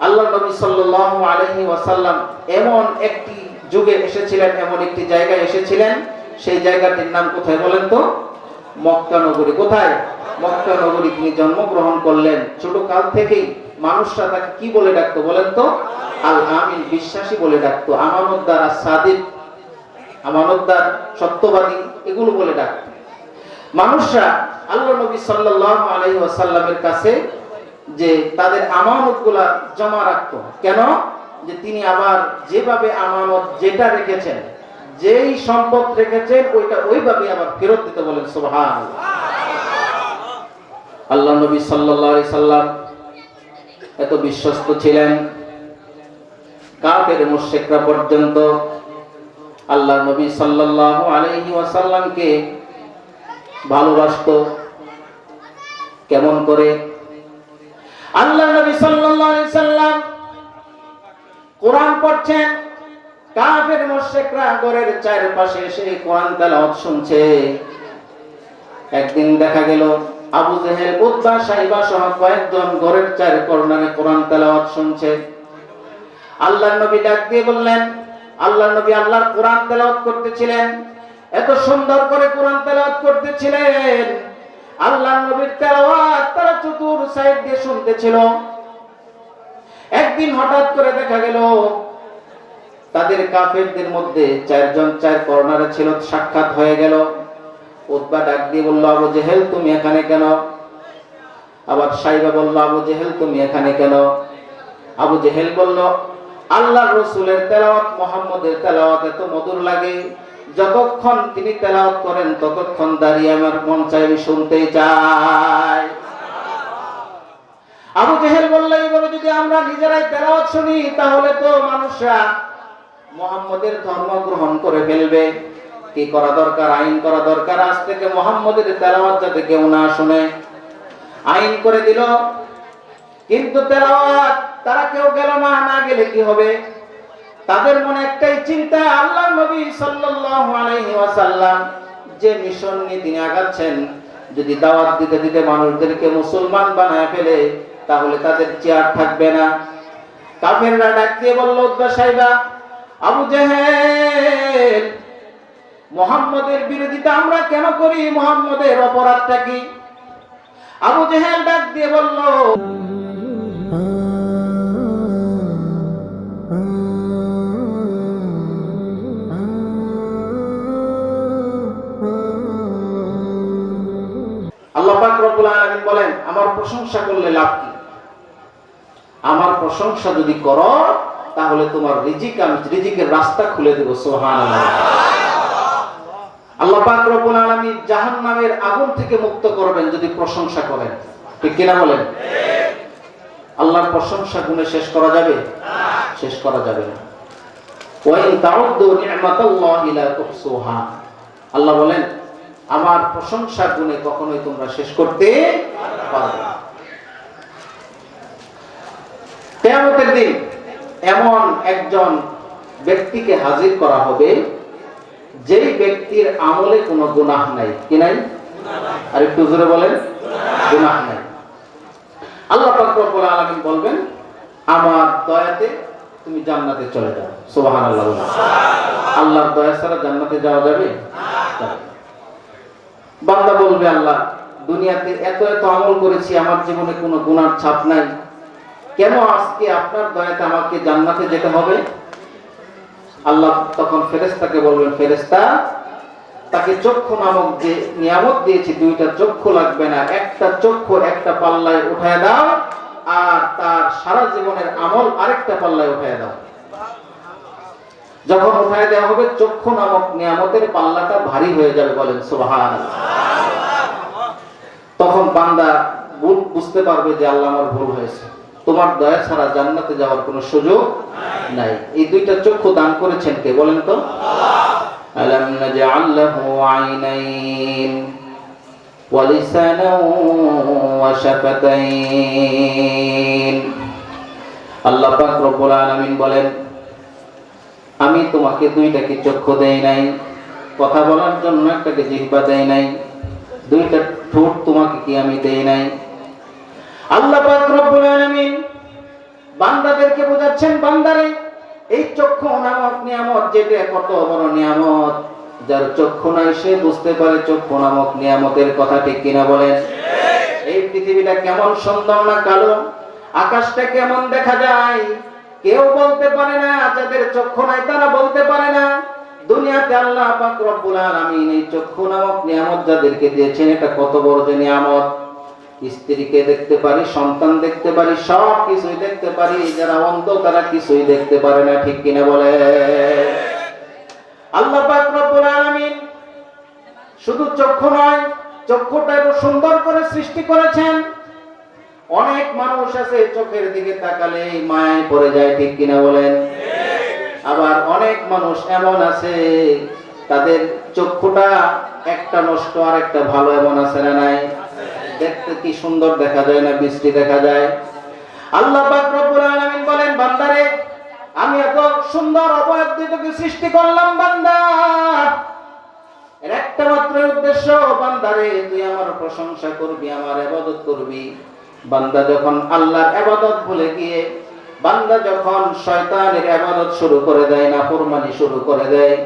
আল্লাহ নবী সাল্লাল্লাহু আলাইহি ওয়াসাল্লাম এমন একটি যুগে এসেছিলেন, এমন একটি জায়গায় এসেছিলেন। সেই জায়গাটির নাম কোথায় বলেন তো? মক্কা নগরী। কোথায়? মক্কা নগরী তিনি জন্মগ্রহণ করলেন। ছোট কাল থেকেই মানুষরা তাকে কি বলে ডাকতো বলেন তো? আল আমিন বিশ্বাসী বলে ডাকতো। আমানতদার আর সাদিক আমানতদার, সত্যবাদী, এগুলো বলে ডাকতো। মানুষরা আল্লাহ নবী সাল্লাল্লাহু আলাইহি ওয়াসাল্লামের কাছে যে তাদের আমানতগুলা জমা রাখতো। কেন? যে তিনি আবার যেভাবে আমানত যেটা রেখেছেন, যেই সম্পদ রেখেছেন, ওইটা ওইভাবে আবার ফেরত দিতে বলেন সুবহান আল্লাহ নবী সাল্লাল্লাহু সাল্লাম এত বিশ্বস্ত ছিলেন। কাফের মুশরিকরা পর্যন্ত আল্লাহ নবী সাল্লাল্লাহু আলাইহি ওয়াসাল্লামকে ভালোবাসতো। কেমন করে? আল্লাহ নবী সাল্লাল্লাহু আলাইহি সাল্লাম কোরআন পড়ছেন, কাফের মুশরিকরা ঘরের চারপাশে এসে কোরআন তেলাওয়াত শুনছে। একদিন দেখা গেল আবু জেহেল উদ্বা সাইবা সহ কয়েকজন ঘরের চার কর্নারে কোরআন তেলাওয়াত শুনছে। আল্লাহ নবী ডাক দিয়ে বললেন আল্লাহ নবী আল্লাহর কোরআন তেলাওয়াত করতেছিলেন, এত সুন্দর করে কোরআন তেলাওয়াত করতেছিলেন আল্লাহ নবীর তেলাওয়াত তারা চতুর সাইড দিয়ে শুনতেছিল। একদিন হঠাৎ করে দেখা গেল, তাদের কাফেরদের মধ্যে চারজন চার কর্নারে ছিল, সাক্ষাৎ হয়ে গেল। উদ্বা ডাক দিয়ে বলল, আবু জেহেল, তুমি এখানে কেন? আবার সাইবা বলল, আবু জেহেল, তুমি এখানে কেন? আবু জেহেল বলল আল্লাহ রসুলের তেলাওয়াত, মোহাম্মদের তেলাওয়াত এত মধুর লাগে। যতক্ষণ তিনি তেলাওয়াত করেন, ততক্ষণ দাঁড়িয়ে আমার মন চাই আমি শুনতেই চাই। আবু জেহেল বলল, এবারে যদি আমরা নিজেরাই তেলাওয়াত শুনি, তাহলে তো মানুষরা মোহাম্মদের ধর্ম গ্রহণ করে ফেলবে। কি করা দরকার? আইন করা দরকার। আজ থেকে মোহাম্মদের তেলাওয়াত যাতে কেউ না শুনে। আইন করে দিল, কিন্তু তেলাওয়াত, তারা কেউ গেল না না গেলে কি হবে? তাদের মনে একটাই চিন্তা আল্লাহ নবী সাল্লাল্লাহু আলাইহি ওয়াসাল্লাম যে মিশন নিয়ে তিনি আগাচ্ছেন, যদি দাওয়াত দিতে দিতে মানুষদেরকে মুসলমান বানায় ফেলে, তাহলে তাদের চেয়ার থাকবে না। কাফেররা ডাক দিয়ে বলল উদ্বা সাহেবা, আবু জেহেল, মোহাম্মদের বিরোধিতা আমরা কেন করি? মোহাম্মদের অপরাধটা কি? আবু জেহেল ডাক দিয়ে বলল বলেন, আমার প্রশংসা করলে লাভ কি? আমার প্রশংসা যদি করো, তাহলে তোমার রিজিক আমি রিজিকের রাস্তা খুলে দেব, সুবহানাল্লাহ। আল্লাহ আগুন থেকে মুক্ত করবেন যদি প্রশংসা করেন। ঠিক কিনা বলেন? আল্লাহর প্রশংসা গুণে শেষ করা যাবে? শেষ করা যাবে না। আল্লাহ বলেন আমার প্রশংসা গুণে কখনোই তোমরা শেষ করতে পারবে না। দিন এমন একজন ব্যক্তিকে হাজির করা হবে, যেই ব্যক্তির আমলে কোনো গুনাহ নাই। কি নাই? আর একটু জোরে বলেন, গুনাহ নাই। আল্লাহ পাক রব্বুল আলামিন বলবেন, আমার দয়াতে তুমি জান্নাতে চলে যাও। সুবহানাল্লাহ বলেন। আল্লাহর দয়া ছাড়া জান্নাতে যাওয়া যাবে না। বান্দা বলবে, আল্লাহ, দুনিয়াতে এত এত আমল করেছি, আমার জীবনে কোনো গুনার ছাপ নাই। কেন আজকে আপনার দয়াতে আমাকে জান্নাতে যেতে হবে? আল্লাহ তখন ফেরেস্তাকে বলবেন ফেরেস্তা তাকে চক্ষু নামক যে নিয়ামত দিয়েছি, দুইটা চক্ষু লাগবে না। একটা চক্ষু একটা পাল্লায় উঠায় দাও, আর তার সারা জীবনের আমল আরেকটা পাল্লায় উঠায় দাও। যখন উঠায় দেওয়া হবে, চক্ষু নামক নিয়ামতের পাল্লাটা ভারী হয়ে যাবে বলেন সুবহান তখন বান্দা ভুল- বুঝতে পারবে যে আল্লাহ আমার ভুল হয়েছে। তোমার দয়া ছাড়া জান্নাতে যাওয়ার কোনো সুযোগ নাই। এই দুইটা চক্ষু দান করেছেন কে, বলেন তো? আল্লাহ। রব্বুল বলেন আমি তোমাকে দুইটাকে চক্ষু দেই নাই, কথা বলার জন্য একটাকে জিহ্বা দেই নাই, দুইটা ঠোঁট তোমাকে কি আমি দেই নাই? আল্লাহ রব্বুল আলামিন বান্দাদেরকে বোঝাচ্ছেন, বান্দারে, এই চক্ষু নামক নিয়ামত যেটা কত বড় নিয়ামত, যার চক্ষু নাই সে বুঝতে পারে চক্ষু নামক নিয়ামতের কথা ঠিক কিনা বলেন। এই পৃথিবীটা কেমন সুন্দর না কালো, আকাশটা কেমন দেখা যায় কেউ বলতে পারে না যাদের চক্ষু নাই তারা বলতে পারে না। দুনিয়াতে আল্লাহ পাক রব্বুল আলামিন এই চক্ষু নামক নিয়ামত যাদেরকে দিয়েছেন, এটা কত বড় যে নিয়ামত। স্ত্রীকে দেখতে পারি, সন্তান দেখতে পারি, সব কিছুই দেখতে পারি, যারা অন্ধ তারা কিছুই দেখতে পারে না, ঠিক কিনা বলে? আল্লাহ পাক রব্বুল আলামিন শুধু চক্ষু নয় চক্ষুটা এত সুন্দর করে সৃষ্টি করেছেন। অনেক মানুষ আছে চোখের দিকে তাকালে মায়ায় পড়ে যায়, ঠিক কিনা বলেন? আবার অনেক মানুষ এমন আছে, তাদের চক্ষুটা একটা নষ্ট আর একটা ভালো এমন আছে না নাই? দেখতে কি সুন্দর দেখা যায় না বৃষ্টি দেখা যায়? আল্লাহ বলেন, বান্দারে, আমি এত সুন্দর অবয়ব সৃষ্টি করলাম, বান্দা। এর একটা মাত্র উদ্দেশ্য, বান্দারে, তুই আমার প্রশংসা করবি, আমার ইবাদত করবি। বান্দা যখন আল্লাহর ইবাদত ভুলে গিয়ে বান্দা যখন শয়তানের ইবাদত শুরু করে দেয় না ফরমানি শুরু করে দেয়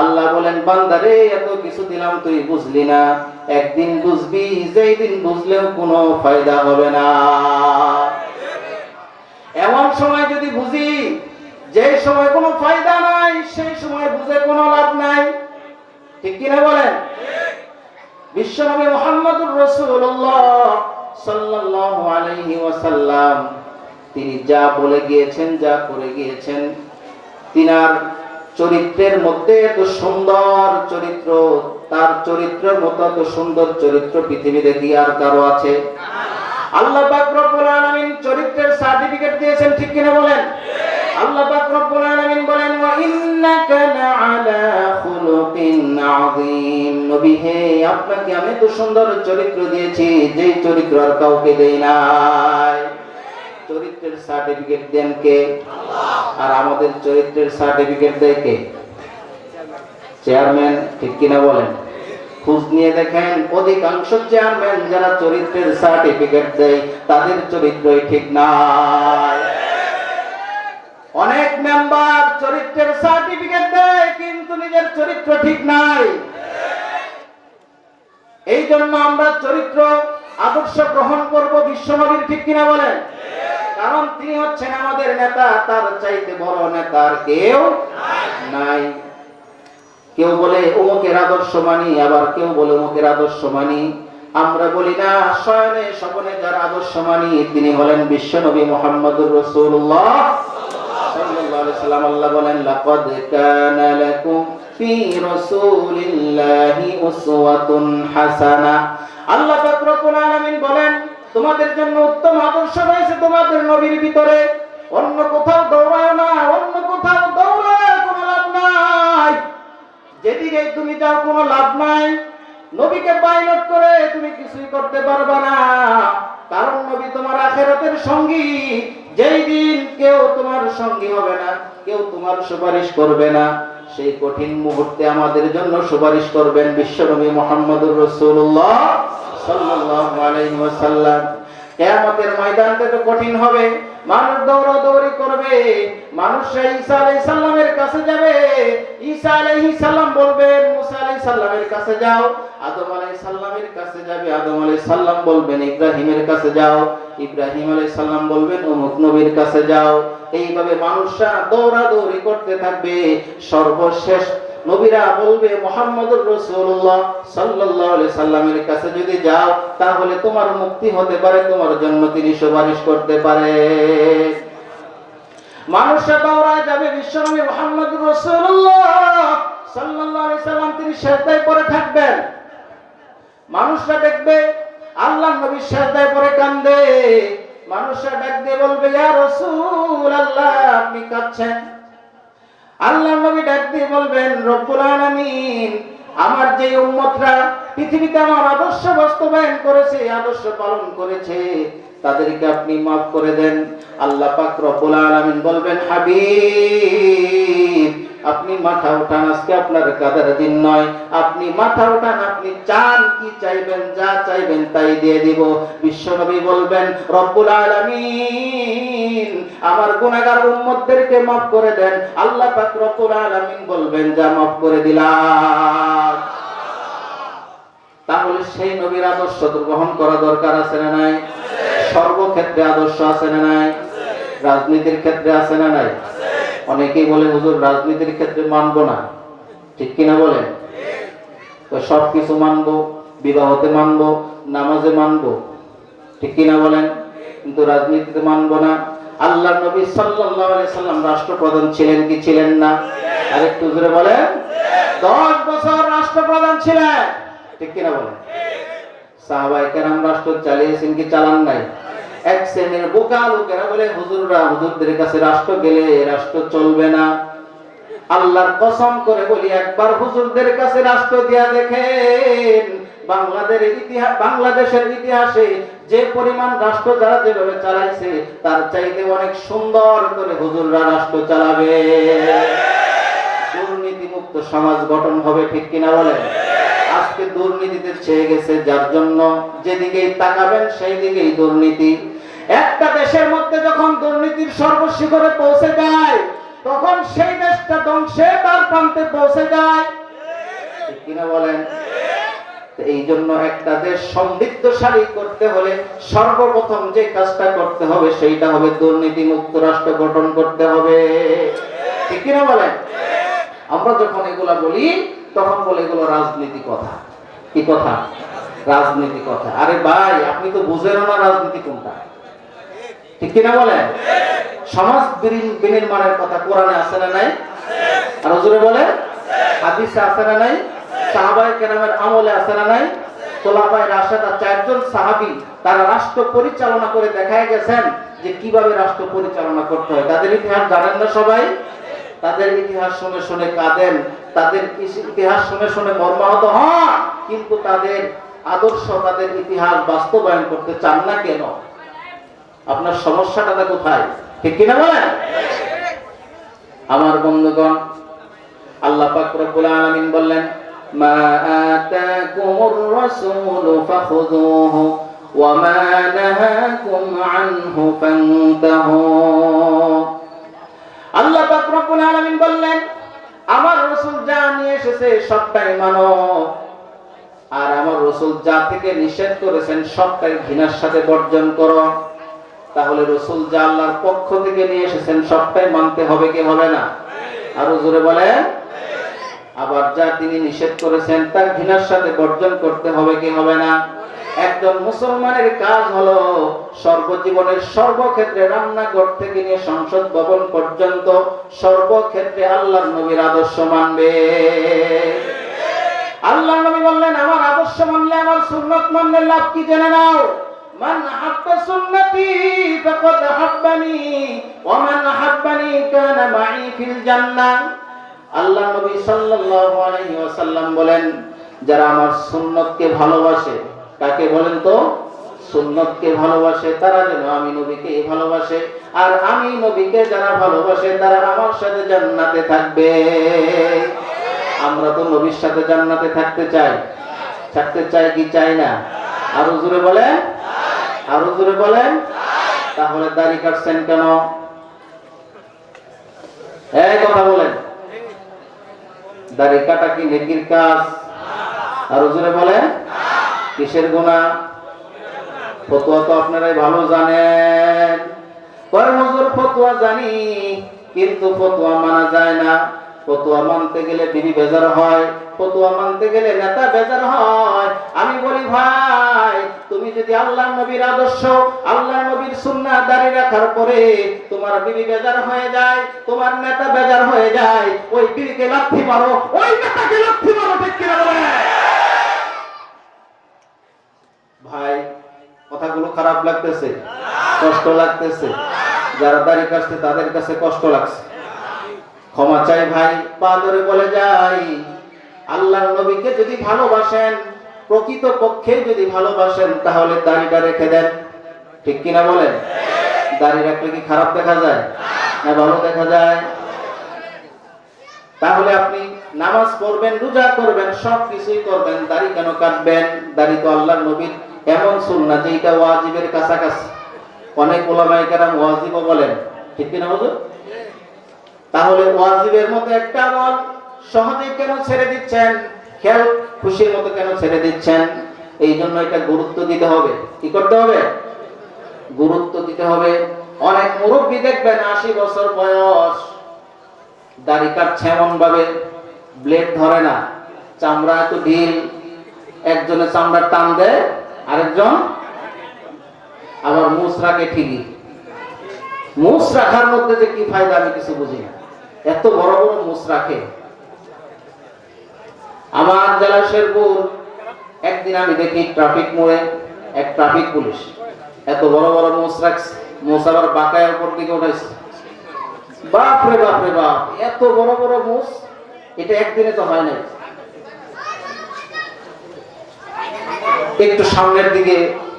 আল্লাহ বলেন বান্দারে এত কিছু দিলাম তুই বুঝলি না। একদিন বুঝবি যেই দিন বুঝলেও কোনো ফায়দা হবে না। এমন সময় যদি বুঝি যে সময় কোনো ফায়দা নাই সেই সময় বুঝে কোনো লাভ নাই। ঠিক কিনা বলেন? বিশ্বনবী মোহাম্মদুর রাসূলুল্লাহ সাল্লাল্লাহু আলাইহি ওয়াসাল্লাম, তিনি যা বলে গিয়েছেন, যা করে গিয়েছেন, তিনার চরিত্রের মধ্যে এত সুন্দর চরিত্র, তার চরিত্রের মতো এত সুন্দর চরিত্র পৃথিবীতে কি আর কারও আছে? আল্লাহ পাক রব্বুল আলামিন চরিত্রের সার্টিফিকেট দিয়েছেন, ঠিক কিনা বলেন? আল্লাহ পাক রব্বুল আলামিন বলেন ওয়া ইন্নাকা লাআলা খুলুকিন আযীম। নবী হে আপনাকে আমি তো সুন্দর চরিত্র দিয়েছি যেই চরিত্র আর কাউকে দেই নাই। চরিত্রের সার্টিফিকেট দেন কে? আর আমাদের চরিত্রের সার্টিফিকেট দেয় কে? চেয়ারম্যান ঠিক কিনা বলেন? খোঁজ নিয়ে দেখেন অধিকাংশ চেয়ারম্যান যারা চরিত্রের সার্টিফিকেট দেয় তাদের চরিত্রই ঠিক নাই। অনেক মেম্বার চরিত্রের সার্টিফিকেট দেয়, কিন্তু নিজের চরিত্র ঠিক নাই। এই জন্য আমরা চরিত্র আদর্শ গ্রহণ করব, বিশ্বনবীর ঠিক কিনা বলেন? কারণ তিনি হচ্ছেন আমাদের নেতা, তার চাইতে বড় নেতার কেউ নাই। কেউ বলে অমুকের আদর্শ মানি, আবার কেউ বলে অমুকের আদর্শ মানি। আমরা বলি, না শয়নে স্বপনে যার আদর্শ মানি, তিনি হলেন বিশ্বনবী মোহাম্মদুর রসুল্লাহ। তোমাদের জন্য উত্তম আদর্শ রয়েছে তোমাদের নবীর ভিতরে। অন্য কোথাও দৌড়ায় না, অন্য কোথাও দৌড়ায় কোনো লাভ নাই। যেদিকে তুমি যাও কোনো লাভ নাই। নবীকে পাইলট করে তুমি কিছুই করতে পারবে না। কারণ নবী তোমার আখেরাতের সঙ্গী। যেই দিন কেউ তোমার সঙ্গী হবে না, কেউ তোমার সুপারিশ করবে না, সেই কঠিন মুহূর্তে আমাদের জন্য সুপারিশ করবেন বিশ্বনবী মোহাম্মদুর রসুল্লাহ সাল্লাহ আলাইহি কিয়ামতের ময়দানটা তো কঠিন হবে। মানুষ দৌড়াদৌড়ি করবে। মানুষ ঈসা আলাইহিস সালামের কাছে যাবে। ঈসা আলাইহিস সালাম বলবেন, মুসা আলাইহিস সালামের কাছে যাও। আদম আলাইহিস সালামের কাছে যাবে। আদম আলাইহিস সালাম বলবেন, ইব্রাহিমের কাছে যাও। ইব্রাহিম আলাইহিস সালাম বলবেন, অমুক নবীর কাছে যাও। এইভাবে মানুষরা দৌড়াদৌড়ি করতে থাকবে। সর্বশেষ নবীরা বলবে, মোহাম্মদুর রসুল্লাহ আলাইহি সাল্লামের কাছে যদি যাও, তাহলে তোমার মুক্তি হতে পারে, তোমার জন্য তিনি সুপারিশ করতে পারে। মানুষরা দৌড়ায় যাবে বিশ্বনবী সাল্লাম তিনি পড়ে থাকবেন। মানুষরা দেখবে, আল্লাহ নবী সেজদায় পড়ে কান্দে। মানুষরা ডাক দিয়ে বলবে, ইয়া আল্লাহ আপনি কাঁদছেন? আল্লাহ নবী ডাক দিয়ে বলবেন, রব্বুল আলামিন, আমার যে উম্মতরা পৃথিবীতে আমার আদর্শ বাস্তবায়ন করেছে, আদর্শ পালন করেছে, তাদেরকে আপনি মাফ করে দেন। আল্লাহ পাক রব্বুল আলামিন বলবেন, হাবিব আপনি মাথা উঠান আজকে আপনার কাদের দিন নয়। আপনি মাথা উঠান আপনি চান কি চাইবেন যা চাইবেন তাই দিয়ে দিব। বিশ্বনবী বলবেন রব্বুল আলামিন আমার গুনাহগার উম্মতদেরকে মাফ করে দেন। আল্লাহ পাক রব্বুল আলামিন বলবেন যা মাফ করে দিলাম। তাহলে সেই নবীর আদর্শ গ্রহণ করা দরকার আছে না নাই? সর্বক্ষেত্রে আদর্শ আছে না নাই? রাজনীতির ক্ষেত্রে আছে না নাই? অনেকেই বলে, হুজুর, রাজনীতির ক্ষেত্রে মানবো না। ঠিক কিনা বলেন? সব কিছু মানবো, বিবাহতে মানবো, নামাজে মানবো। ঠিক কিনা বলেন? কিন্তু রাজনীতিতে মানবো না। আল্লাহ নবী সাল্লাম রাষ্ট্রপ্রধান ছিলেন কি ছিলেন না? আরেকটু জোরে বলেন। দশ বছর রাষ্ট্রপ্রধান ছিলেন। ঠিক কিনা বলেন? সাহাবাই কেরাম রাষ্ট্র চালিয়েছেন কি চালান নাই? এক শ্রেণির বোকা লোকেরা বলে, হুজুররা, হুজুরদের কাছে রাষ্ট্র গেলে রাষ্ট্র চলবে না। আল্লাহর কসম করে বলি, একবার হুজুরদের কাছে রাষ্ট্র দিয়া দেখেন বাংলাদেশের ইতিহাস বাংলাদেশের ইতিহাসে যে পরিমাণ রাষ্ট্র যারা যেভাবে চালাইছে, তার চাইতে অনেক সুন্দর করে হুজুররা রাষ্ট্র চালাবে। দুর্নীতি মুক্ত সমাজ গঠন হবে ঠিক কিনা বলেন? আজকে দুর্নীতিতে ছেয়ে গেছে যার জন্য যেদিকেই তাকাবেন সেই দিকেই দুর্নীতি। একটা দেশের মধ্যে যখন দুর্নীতির সর্বশিখরে পৌঁছে যায়, তখন সেই দেশটা ধ্বংসে তার প্রান্তে পৌঁছে যায়। কিনা বলেন? এই জন্য একটা দেশ সমৃদ্ধশালী করতে হলে সর্বপ্রথম যে কাজটা করতে হবে, সেইটা হবে দুর্নীতি মুক্ত রাষ্ট্র গঠন করতে হবে। ঠিক কিনা বলেন? আমরা যখন এগুলা বলি, তখন বলে এগুলো রাজনীতি কথা। কি কথা? রাজনীতি কথা। আরে ভাই, আপনি তো বুঝেন না রাজনীতি কোনটা। ঠিক কিনা বলেন? সমাজ বিনি- বিনির্মাণের কথা কোরআনে আছে না নাই? আর হুজুরে বলে হাদিসে আছে না নাই? সাহাবাই কেরামের আমলে আছে না নাই? তোলাপায় রাশেদা চারজন সাহাবী তারা রাষ্ট্র পরিচালনা করে দেখায় গেছেন যে কীভাবে রাষ্ট্র পরিচালনা করতে হয়। তাদের ইতিহাস জানেন না সবাই? তাদের ইতিহাস শুনে শুনে কাঁদেন। তাদের ইতিহাস শুনে শুনে মর্মাহত হন। কিন্তু তাদের আদর্শ, তাদের ইতিহাস বাস্তবায়ন করতে চান না কেন? আপনার সমস্যাটা কোথায়? ঠিক কিনা বলেন? আমার বন্ধুগণ, আল্লাহ পাক রব্বুল আলামিন বললেন, মা আল্লাহ পাক রব্বুল আলামিন বললেন, আমার রাসূল যা নিয়ে এসেছে সবটাই মানো। আর আমার রাসূল যা থেকে নিষেধ করেছেন সবটাই ঘৃণার সাথে বর্জন করো। তাহলে রসুল যা আল্লাহর পক্ষ থেকে নিয়ে এসেছেন সবটাই মানতে হবে কি হবে না? আরও জোরে বলেন। আবার যা তিনি নিষেধ করেছেন তা ঘৃণার সাথে বর্জন করতে হবে কি হবে না? একজন মুসলমানের কাজ হলো সর্বজীবনের সর্বক্ষেত্রে রান্নাঘর থেকে নিয়ে সংসদ ভবন পর্যন্ত সর্বক্ষেত্রে আল্লাহর নবীর আদর্শ মানবে। আল্লাহ নবী বললেন, আমার আদর্শ মানলে, আমার সুন্নত মানলে লাভ কি জেনে নাও? হাব্বা সুন্নতি ফাকাদ হাব্বানি ওয়া মান হাব্বানি কানা মাই ফিল জান্নাহ। আল্লাহ নবী সাল্লাল্লাহু আলাইহি ওয়াসাল্লাম বলেন, যারা আমার সুন্নতকে ভালোবাসে, কাকে বলেন তো? সুন্নতকে ভালোবাসে, তারা যেন আমি নবীকে ভালোবাসে, আর আমি নবীকে যারা ভালোবাসে, তারা আমার সাথে জান্নাতে থাকবে। আমরা তো নবীর সাথে জান্নাতে থাকতে চাই। থাকতে চাই কি চাই না? আরও জোরে বলেন। আরও জোরে বলেন। তাহলে দাড়ি কাটছেন কেন? এই কথা বলেন। দাড়ি কাটা কি নেকির কাজ? আরও জোরে বলেন। কিসের গুণা ফতোয়া তো আপনারাই ভালো জানেন। কয় হুজুর ফতোয়া জানি, কিন্তু ফতোয়া মানা যায় না। ফতোয়া মানতে গেলে বিবি বেজার হয়, ফতোয়া মানতে গেলে নেতা বেজার হয়। আমি বলি, ভাই তুমি যদি আল্লাহ নবীর আদর্শ আল্লাহ নবীর সুন্নাহ দাঁড়ি রাখার পরে তোমার বিবি বেজার হয়ে যায়, তোমার নেতা বেজার হয়ে যায়, ওই বিবিকে লাথি মারো, ওই নেতাকে লাথি মারো, ঠিক কিনা ভাই, কথাগুলো খারাপ লাগতেছে, কষ্ট লাগতেছে। যারা দাঁড়িয়ে কাটছে, তাদের কাছে কষ্ট লাগছে। ক্ষমা চাই ভাই, পা ধরে বলে যাই আল্লাহ নবীকে যদি ভালোবাসেন প্রকৃত পক্ষে যদি ভালোবাসেন, তাহলে দাড়িটা রেখে দেন। ঠিক কিনা বলেন? দাড়ি রাখলে কি খারাপ দেখা যায়? না ভালো দেখা যায়? তাহলে আপনি নামাজ পড়বেন, রোজা করবেন সব কিছুই করবেন, দাড়ি কেন কাটবেন? দাড়ি তো আল্লাহর নবীর, এমন সুন্নাহ যে এটা ওয়াজিবের কাছাকাছি। অনেক ওলামায়ে কেরাম ওয়াজিবও বলেন। ঠিক কিনা হুজুর তাহলে ওয়াজিবের মতো একটা আমল সহজেই কেন ছেড়ে দিচ্ছেন? খেয়াল খুশির মতো কেন ছেড়ে দিচ্ছেন? এই জন্য এটা গুরুত্ব দিতে হবে। কি করতে হবে? গুরুত্ব দিতে হবে। অনেক মুরব্বী দেখবেন আশি বছর বয়স, দাড়ি কাটছে এমন ভাবে ব্লেড ধরে না, চামড়া এত ঢিল, একজনের চামড়া টান দেয়, আরেকজন আবার মুছ রাখে ঠিকই। মুছ রাখার মধ্যে যে কি ফায়দা আমি কিছু বুঝি না। এত বড় বড় মুছ রাখে। আমার জেলা শেরপুর, একদিন আমি দেখি ট্রাফিক মোড়ে এক ট্রাফিক পুলিশ। এত বড় বড় মুছ রাখছে বাঁকায় উপর দিকে উঠাইছে। বাপ রে বাপ রে বাপ এত বড় বড় মুছ এটা একদিনে তো হয় নাই। একটু সামনের দিকে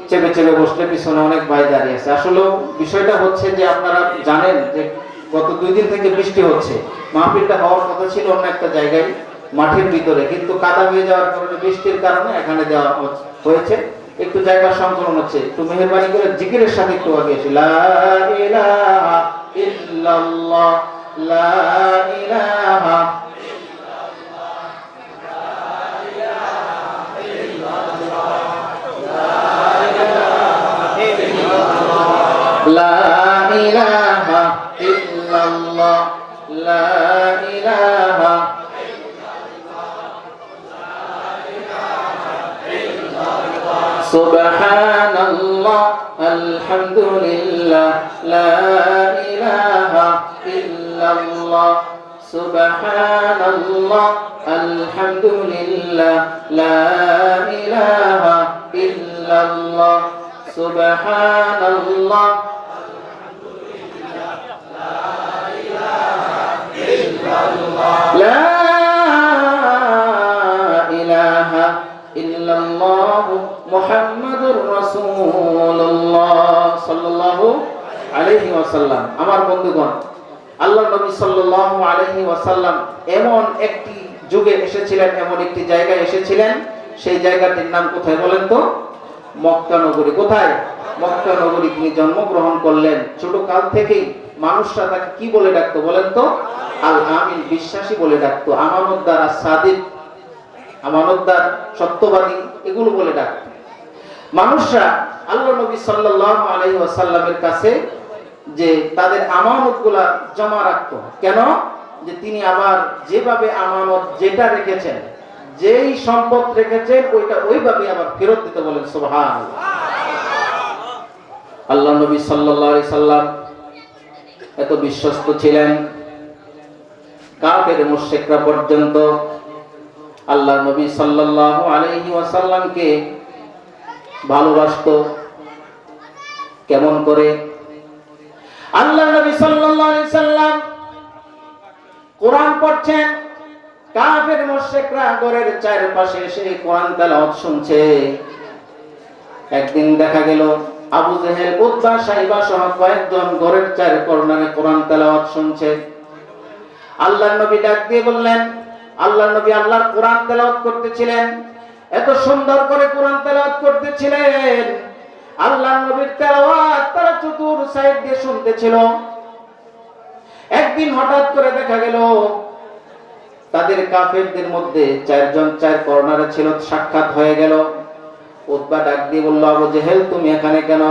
চেপে চেপে বসলে পিছনে অনেক ভাই দাঁড়িয়ে আছে। আসলে বিষয়টা হচ্ছে যে আপনারা জানেন যে গত দুই দিন থেকে বৃষ্টি হচ্ছে। মাহফিলটা হওয়ার কথা ছিল অন্য একটা জায়গায়। মাঠের ভিতরে, কিন্তু কাদা হয়ে যাওয়ার কারণে, বৃষ্টির কারণে এখানে দেওয়া হয়েছে। একটু জায়গা সংকলন হচ্ছে, একটু মেহরবানি করে জিকিরের সাথে একটু আগে এসে, লা লা سبحان الله الحمد لله لا إله إلا الله سبحان الله لا إله إلا الله محمد رسول الله صلى الله عليه وسلم আমার বন্ধুগণ আল্লাহ নবী সাল্লাল্লাহু আলাইহি ওয়াসাল্লাম এমন একটি যুগে এসেছিলেন, এমন একটি জায়গায় এসেছিলেন। সেই জায়গাটির নাম কোথায় বলেন তো? মক্কা নগরী। কোথায়? মক্কা নগরী তিনি জন্মগ্রহণ করলেন। ছোট কাল থেকেই মানুষরা তাকে কি বলে ডাকতো বলেন তো? আল আমিন বিশ্বাসী বলে ডাকতো। আমানতদার আর সাদিক আমানতদার, সত্যবাদী, এগুলো বলে ডাকতো। মানুষরা আল্লাহ নবী সাল্লাল্লাহু আলাইহি ওয়াসাল্লামের কাছে যে তাদের আমানতগুলা জমা রাখতো। কেন? যে তিনি আবার যেভাবে আমানত যেটা রেখেছেন, যেই সম্পদ রেখেছেন, ওইটা ওইভাবে আবার ফেরত দিতে বলেন সুবহান আল্লাহ নবী আলাইহি সাল্লাম এত বিশ্বস্ত ছিলেন। কাফের মুশরিকরা পর্যন্ত আল্লাহ নবী সাল্লাল্লাহু আলাইহি ওয়াসাল্লামকে ভালোবাসতো। কেমন করে? আল্লাহ নবী সাল্লাল্লাহু আলাইহি সাল্লাম কোরআন পড়ছেন, কাফের মুশরিকরা ঘরের চারপাশে এসে কোরআন তেলাওয়াত শুনছে। একদিন দেখা গেল আবু জেহেল, উতবা সাইবা সহ কয়েকজন ঘরের চার কর্নারে কোরআন তেলাওয়াত শুনছে। আল্লাহর নবী ডাক দিয়ে বললেন, আল্লাহর নবী আল্লাহর কোরআন তেলাওয়াত করতেছিলেন, এত সুন্দর করে কোরআন তেলাওয়াত করতেছিলেন আল্লাহর নবীর তেলাওয়াত তারা চতুর সাইড দিয়ে শুনতেছিল। একদিন হঠাৎ করে দেখা গেল, তাদের কাফেরদের মধ্যে চারজন চার কর্নারে ছিল, সাক্ষাৎ হয়ে গেল। উতবা ডাক দিয়ে বলল, আবু জেহেল, তুমি এখানে কেন?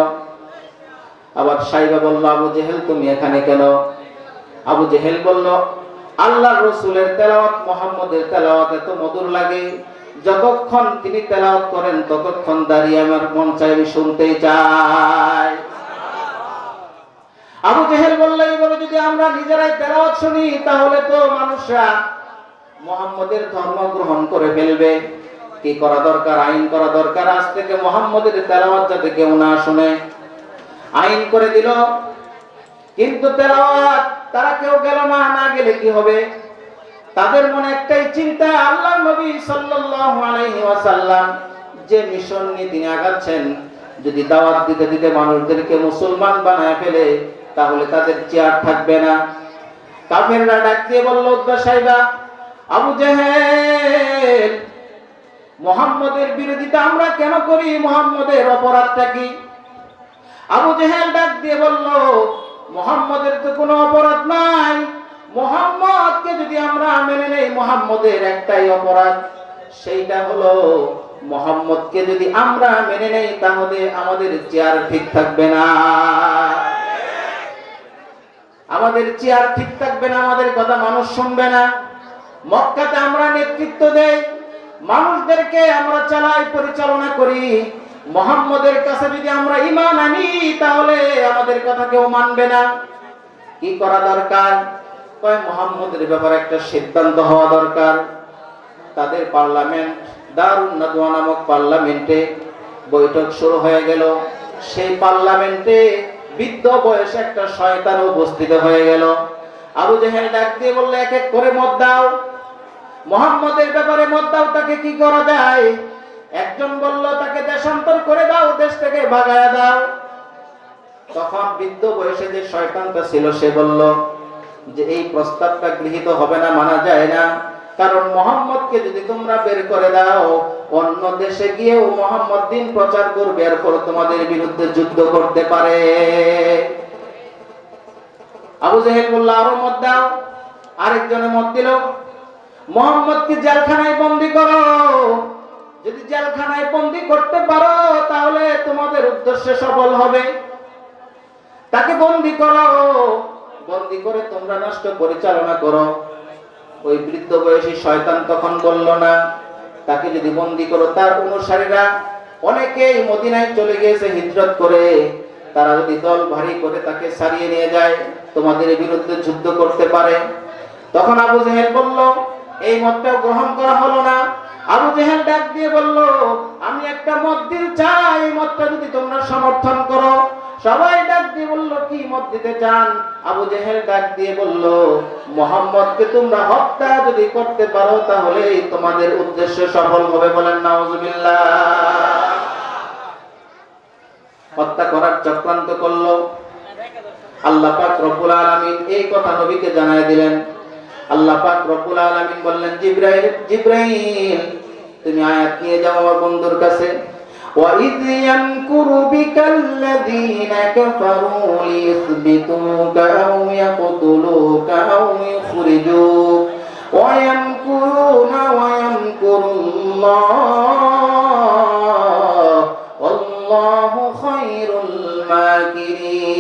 আবার সাইবা বলল, আবু জেহেল, তুমি এখানে কেন? আবু জেহেল বলল আল্লাহ রসুলের তেলাওয়াত, মোহাম্মদের তেলাওয়াত এত মধুর লাগে। যতক্ষণ তিনি তেলাওয়াত করেন, ততক্ষণ দাঁড়িয়ে আমার মন চাই আমি শুনতেই চাই। আবু জেহেল বলল, এবারে যদি আমরা নিজেরাই তেলাওয়াত শুনি, তাহলে তো মানুষরা মোহাম্মদের ধর্ম গ্রহণ করে ফেলবে। কি করা দরকার? আইন করা দরকার। আজ থেকে মোহাম্মদের তেলাওয়াত যাতে কেউ না শুনে, আইন করে দিল। কিন্তু তেলাওয়াত, তারা কেউ গেল না না গেলে কি হবে? তাদের মনে একটাই চিন্তা আল্লাহ নবী সাল্লাল্লাহু আলাইহি ওয়াসাল্লাম যে মিশন নিয়ে তিনি আগাচ্ছেন, যদি দাওয়াত দিতে দিতে মানুষদেরকে মুসলমান বানায় ফেলে, তাহলে তাদের চেয়ার থাকবে না। কাফেররা ডাক দিয়ে বলল উদ্বা সাহেবা, আবু জেহেল, মোহাম্মদের বিরোধিতা আমরা কেন করি? মোহাম্মদের অপরাধটা কি? আবু জেহেল ডাক দিয়ে বলল, মোহাম্মদের তো কোনো অপরাধ নাই। মোহাম্মদকে যদি আমরা মেনে নেই, মোহাম্মদের একটাই অপরাধ, সেইটা হলো মোহাম্মদকে যদি আমরা মেনে নেই, তাহলে আমাদের চেয়ার ঠিক থাকবে না। আমাদের চেয়ার ঠিক থাকবে না, আমাদের কথা মানুষ শুনবে না। মক্কাতে আমরা নেতৃত্ব দেই, মানুষদেরকে আমরা চালাই, পরিচালনা করি। মোহাম্মদের কাছে যদি আমরা ইমান আনি, তাহলে আমাদের কথা কেউ মানবে না। কি করা দরকার? কয় মোহাম্মদের ব্যাপারে একটা সিদ্ধান্ত হওয়া দরকার? তাদের পার্লামেন্ট, দারুণ নামক পার্লামেন্টে বৈঠক শুরু হয়ে গেল। সেই পার্লামেন্টে বৃদ্ধ বয়সে একটা শয়তান উপস্থিত হয়ে গেল। আবু জেহেল ডাক দিয়ে বললে, এক এক করে মত দাও। মোহাম্মদের ব্যাপারে মত দাও, তাকে কি করা যায়? একজন বলল, তাকে দেশান্তর করে দাও, দেশ থেকে ভাগায় দাও। তখন বৃদ্ধ বয়সে যে শয়তানটা ছিল, সে বলল যে এই প্রস্তাবটা গৃহীত হবে না, মানা যায় না। কারণ মোহাম্মদকে যদি তোমরা বের করে দাও, অন্য দেশে গিয়েও মোহাম্মদ দিন প্রচার করবে, এরপর তোমাদের বিরুদ্ধে যুদ্ধ করতে পারে। আবু জাহেল বলল আরও মত দাও আরেকজনে মত দিল, মোহাম্মদকে জেলখানায় বন্দি করো। যদি জেলখানায় বন্দি করতে পারো, তাহলে তোমাদের উদ্দেশ্য সফল হবে। তাকে বন্দি করো। বন্দি করে তোমরা নষ্ট পরিচালনা করো। ওই বৃদ্ধ বয়সী শয়তান তখন বলল, না, তাকে যদি বন্দি করো, তার অনুসারীরা অনেকেই মদিনায় চলে গিয়েছে হিজরত করে। তারা যদি দল ভারী করে তাকে সারিয়ে নিয়ে যায়, তোমাদের বিরুদ্ধে যুদ্ধ করতে পারে। তখন আবু জেহেল বলল, এই মতটাও গ্রহণ করা হলো না। আবু জেহেল ডাক দিয়ে বলল, আমি একটা মত দিতে চাই মতটা যদি তোমরা সমর্থন করো। সবাই ডাক দিয়ে বলল, কি মত দিতে চান আবু জেহেল ডাক দিয়ে বলল, মোহাম্মদকে তোমরা হত্যা যদি করতে পারো, তাহলে তোমাদের উদ্দেশ্য সফল হবে বলেন নাউজুবিল্লাহ। হত্যা করার চক্রান্ত করল। আল্লাহ পাক রব্বুল আলামিন এই কথা নবীকে জানায় দিলেন। আল্লাহ পাক রব্বুল আলামিন বললেন, জিব্রাইল জিব্রাইল তুমি আয়াত নিয়ে যাও আমার বন্ধুর কাছে وَإِذْ يَمْكُرُ بِكَ الَّذِينَ كَفَرُوا لِيُثْبِتُوكَ أَوْ يَقْتُلُوكَ أَوْ يُخْرِجُوكَ وَيَمْكُرُونَ وَيَمْكُرُ اللَّهُ وَاللَّهُ خَيْرُ الْمَاكِرِينَ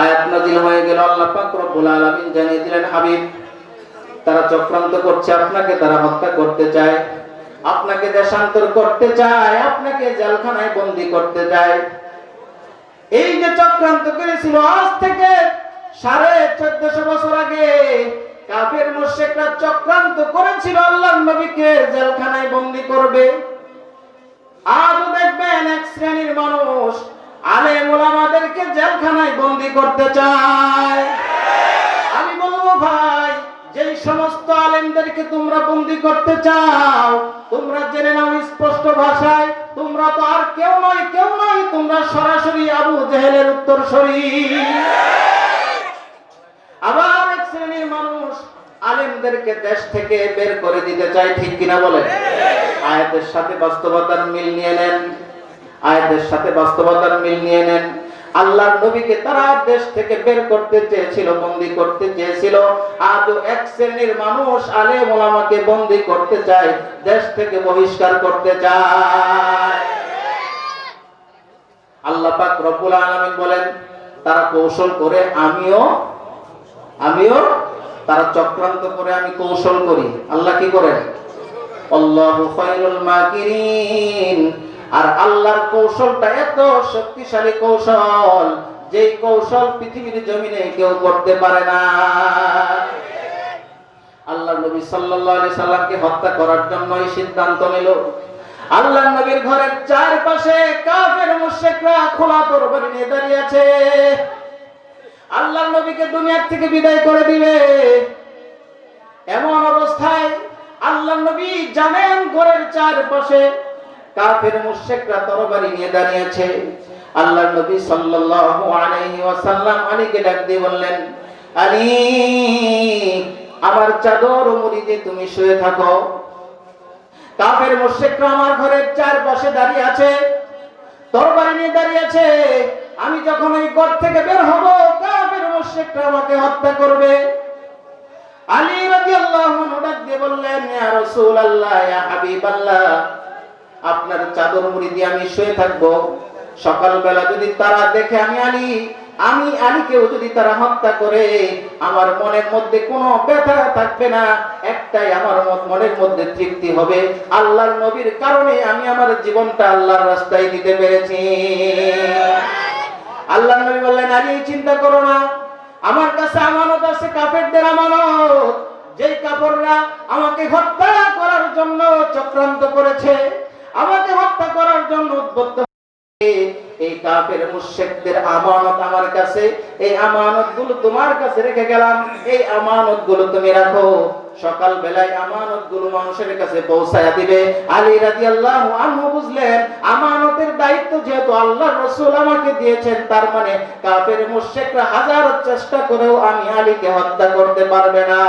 আয়াত নাযিল হয়ে গেল আল্লাহ পাক রব্বুল আলামিন জানিয়ে দিলেন হাবিব তারা চক্রান্ত করছে, আপনাকে তারা হত্যা করতে চায়, আপনাকে দেশান্তর করতে চায়, আপনাকে জেলখানায় বন্দি করতে চায়। এই যে চক্রান্ত করেছিল, আজ থেকে সাড়ে চোদ্দশো বছর আগে কাফের মোশেকরা চক্রান্ত করেছিল, আল্লাহ নবীকে জেলখানায় বন্দি করবে। আজও দেখবেন এক শ্রেণির মানুষ আলেম ওলামাদেরকে জেলখানায় বন্দি করতে চায়। যেই সমস্ত আলেমদেরকে তোমরা বন্দি করতে চাও, তোমরা জেনে নাও স্পষ্ট ভাষায়, তোমরা তো আর কেউ নয় কেউ নয়, তোমরা সরাসরি আবু জেহেলের উত্তর আবার এক শ্রেণির মানুষ আলেমদেরকে দেশ থেকে বের করে দিতে চায়, ঠিক কিনা বলে আয়াতের সাথে বাস্তবতার মিল নিয়ে নেন। আয়াতের সাথে বাস্তবতার মিল নিয়ে নেন। আল্লাহর নবীকে তারা দেশ থেকে বের করতে চেয়েছিল, বন্দি করতে চেয়েছিল। আজও এক শ্রেণির মানুষ আলে মোলামাকে বন্দি করতে চায়, দেশ থেকে বহিষ্কার করতে চায়। আল্লাহ পাক রব্বুল আলামিন বলেন, তারা কৌশল করে আমিও আমিও তারা চক্রান্ত করে আমি কৌশল করি। আল্লাহ কি করেন? আল্লাহু খায়রুল মাকিরিন। আর আল্লাহর কৌশলটা এত শক্তিশালী কৌশল যে কৌশল পৃথিবীর জমিনে কেউ করতে পারে না। আল্লাহ নবী আলাইহি সাল্লামকে হত্যা করার জন্য এই সিদ্ধান্ত নিল। আল্লাহ নবীর ঘরের চারপাশে কাফের মুশরিকরা খোলা তরবারি নিয়ে দাঁড়িয়ে আছে। আল্লাহ নবীকে দুনিয়ার থেকে বিদায় করে দিবে। এমন অবস্থায় আল্লাহ নবী জানেন ঘরের চারপাশে কাফের মুশরিকরা তরবারি নিয়ে দাঁড়িয়েছে। আল্লাহর নবী সাল্লাল্লাহু আলাইহি ওয়াসাল্লাম আলীকে ডাক দিয়ে বললেন, আলী, আমার চাদর ও মুড়ি দিয়ে তুমি শুয়ে থাকো। কাফের মুশরিকরা আমার ঘরের চারপাশে দাঁড়িয়ে আছে, তরবারি নিয়ে দাঁড়িয়ে আছে আমি যখন ওই ঘর থেকে বের হব, কাফের মুশরিকরা আমাকে হত্যা করবে। আলী রাদিয়াল্লাহু আনহু ডাক দিয়ে বললেন, ইয়া রাসূলুল্লাহ, ইয়া হাবিবাল্লাহ আপনার চাদর মুড়ি দিয়ে আমি শুয়ে থাকব। সকালবেলা যদি তারা দেখে আমি আলী, আমি আলীকেও যদি তারা হত্যা করে, আমার মনের মধ্যে কোনো ব্যথা থাকবে না, একটাই আমার মনের মধ্যে তৃপ্তি হবে। আল্লাহর নবীর কারণে আমি আমার জীবনটা আল্লাহর রাস্তায় দিতে পেরেছি। আল্লাহ নবী বললেন, আলী, চিন্তা করো না। আমার কাছে আমানত আছে কাফেরদের আমানত। যেই কাপড়রা আমাকে হত্যা করার জন্য চক্রান্ত করেছে আমাকে হত্যা করার জন্য উদ্বুদ্ধ এই কাফের মুশরিকদের আমানত আমার কাছে, এই আমানতগুলো তোমার কাছে রেখে গেলাম। এই আমানতগুলো তুমি রাখো। সকাল বেলায় আমানতগুলো মানুষের কাছে পৌঁছায়া দিবে। আলী রাদিয়াল্লাহু আনহু বুঝলেন, আমানতের দায়িত্ব যেহেতু আল্লাহ রাসূল আমাকে দিয়েছেন, তার মানে কাফের মুশরিকরা হাজার চেষ্টা করেও আমি আলীকে হত্যা করতে পারবে না।